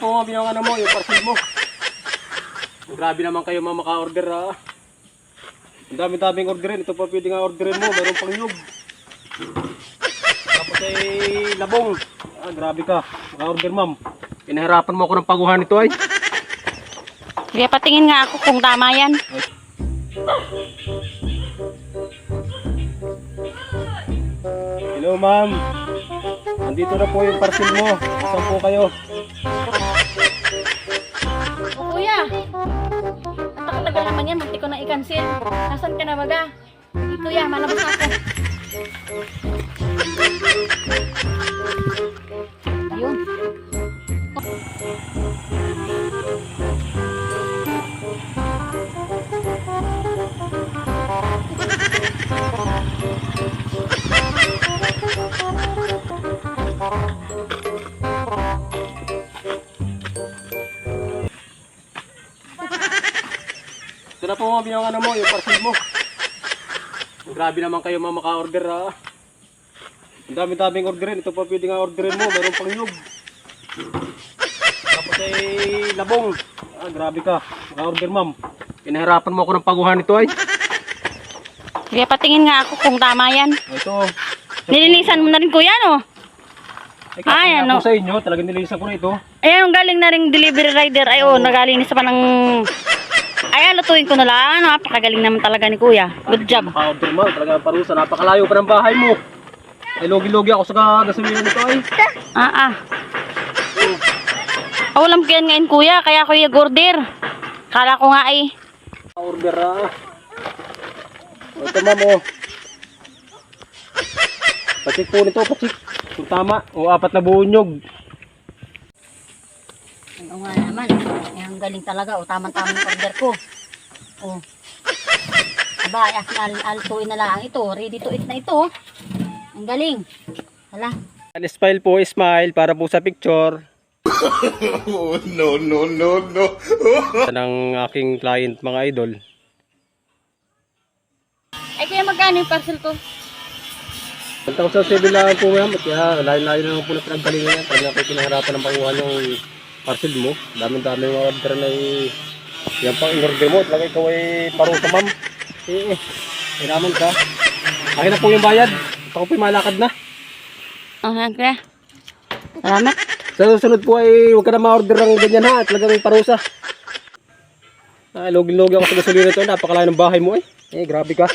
ma'am yung ano mo, yung parcel mo. Grabe naman kayo ma'am maka-order ha. Ang dami-daming orderin. Ito pa pwede nga orderin mo. Mayroon pang nyug. Tapos ay labong. Ah, grabe ka. Maka-order ma'am. Pinahirapan mo ako ng paguhan nito ay. Kaya patingin nga ako kung tama yan. Hello ma'am. Nandito na po yung parcel mo. Saan po kayo? O kuya, ang tagal naman yan, munti ko na i-cancel. Nasaan ka na baga? Dito ya, malabas ako. Na po ma'am yung ano mo, yung parcel mo. Grabe naman kayo ma'am maka-order ha. Ang dami-daming orderin. Ito pa pwede nga orderin mo. Mayroon pang nyug. Tapos ay labong. Ah, grabe ka. Maka-order ma'am. Pinahirapan mo ako ng paguhan nito ay. Kaya patingin nga ako kung tama yan. Ito. Nilinisan mo na rin kuya, no? Ay, Ay, ano? ako sa inyo. Talagang nilisan ko na ito. Ayan, ang galing na rin delivery rider. Ay, oh, nagalinis pa ng... Lutuin ko na lang. Napakagaling naman talaga ni kuya. Good job. Maka-order ma'am. Talagang parusa. Napakalayo pa ng bahay mo. Ay, logi-logi ako sa gasolina nito ay. Ah, ah. Oh, alam ko yan ngayon kuya, kaya kuya order. Kala ko nga eh. Order ah. Ito ma'am oh. Patsik po nito, patsik. Kung tama, o apat na buonyog. Oo nga naman. Ay, ang galing talaga. O, tamang-tamang order ko. O. Aba, ay akin al altuin na lang ito. Ready to eat na ito. Ang galing. Hala. An smile po, smile para po sa picture. Oh, no, no, no, no. Ng aking client mga idol. Ay, kuya, magkano yung parcel ko? 1,007 lang po ma'am. Kaya layo-layo na lang po na pinagkalingan yan. Talaga po pinahirapan ng panguhan yung parcel mo. Daming-daming mga order na i- yan pang in-order mo. Talaga ikaw ay parusa ma'am. Eh, eh. Hiraman ka. Akin na po yung bayad. Ako po yung malakad na. Oh, yan, kuya. Salamat. Sa susunod po ay huwag ka na ma-order ng ganyan ha. Talaga may parusa. Ah, logi-logi ako sa gasolina ito. Napakalayo ng bahay mo eh. Eh, grabe ka.